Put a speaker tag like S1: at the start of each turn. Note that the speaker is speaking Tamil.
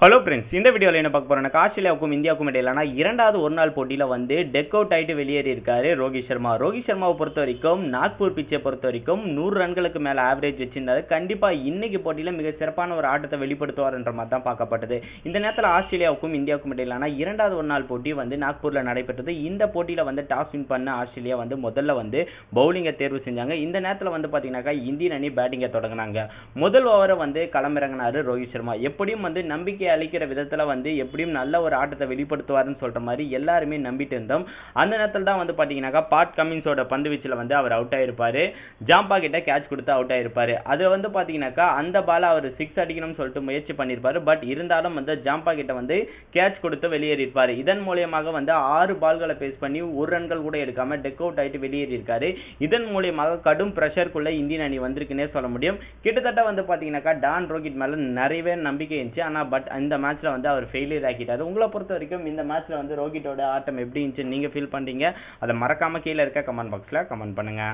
S1: ஹலோ ஃப்ரெண்ட்ஸ் இந்த வீடியோவில் என்ன பார்க்க போறோம்னா ஆஸ்திரேலியாவுக்கும் இந்தியாவுக்கும் இடையிலான இரண்டாவது ஒரு நாள் போட்டியில் வந்து டெக் அவுட் ஆகிட்டு வெளியேறி இருக்காரு ரோஹித் சர்மா. ரோஹித் சர்மாவை பொறுத்த வரைக்கும் நாக்பூர் பிச்சை பொறுத்த வரைக்கும் நூறு ரன்களுக்கு மேலே ஆவரேஜ் வச்சிருந்தாரு. கண்டிப்பாக இன்னைக்கு போட்டியில் மிக சிறப்பான ஒரு ஆட்டத்தை வெளிப்படுத்துவார்ன்ற மாதிரி தான் பார்க்கப்பட்டது. இந்த நேரத்தில் ஆஸ்திரேலியாவுக்கும் இந்தியாவுக்கும் இடையிலான இரண்டாவது ஒரு நாள் போட்டி வந்து நாக்பூரில் நடைபெற்றது. இந்த போட்டியில் வந்து டாஸ் வின் பண்ண ஆஸ்திரேலியா வந்து முதல்ல வந்து பவுலிங்கை தேர்வு செஞ்சாங்க. இந்த நேரத்தில் வந்து பார்த்தீங்கன்னாக்கா இந்தியன் அணி பேட்டிங்கை தொடங்கினாங்க. முதல் ஓவரை வந்து களமிறங்கினார் ரோஹித் சர்மா. எப்படியும் வந்து நம்பிக்கை அளிக்கிற விதத்துல வந்து எப்படியும் நல்ல ஒரு ஆட்டத்தை வெளிப்படுத்துவாருன்னு சொல்ற மாதிரி எல்லாருமே நம்பிட்டு இருந்தோம். அந்த நேரத்தில் தான் வந்து பார்த்தீங்கன்னாக்கா பாட் கமின்ஸோட பந்து வீச்சில் வந்து அவர் அவுட் ஆயிருப்பாரு. ஜாம்பா கிட்ட கேட்ச் கொடுத்து அவுட் ஆயிருப்பாரு. அது வந்து பார்த்தீங்கன்னாக்கா அந்த பாலை அவர் சிக்ஸ் அடிக்கணும்னு சொல்லிட்டு முயற்சி பண்ணியிருப்பாரு பட் இருந்தாலும் வந்து ஜாம்பா கிட்ட வந்து கேட்ச் கொடுத்து வெளியேறியிருப்பாரு. இதன் மூலியமாக வந்து ஆறு பால்களை பேஸ் பண்ணி ஒரு ரன்கள் கூட எடுக்காம டெக் அவுட் ஆயிட்டு வெளியேறியிருக்காரு. இதன் மூலியமாக கடும் பிரஷருக்குள்ள இந்தியன் அணி வந்திருக்குன்னே சொல்ல முடியும். கிட்டத்தட்ட வந்து பார்த்தீங்கன்னாக்கா டான் ரோஹித் மேல நிறையவே நம்பிக்கை இருந்துச்சு. ஆனால் பட் இந்த மேட்ச்ல வந்து அவர் ஃபெயிலியர் ஆக்கிட்டாரு. உங்களை பொறுத்த வரைக்கும் இந்த மேட்ச்ல வந்து ரோஹித்தோட ஆட்டம் எப்படி இருந்துச்சு நீங்க ஃபீல் பண்றீங்க? அதை மறக்காம கீழே இருக்க கமெண்ட் பாக்ஸ்ல கமெண்ட் பண்ணுங்க.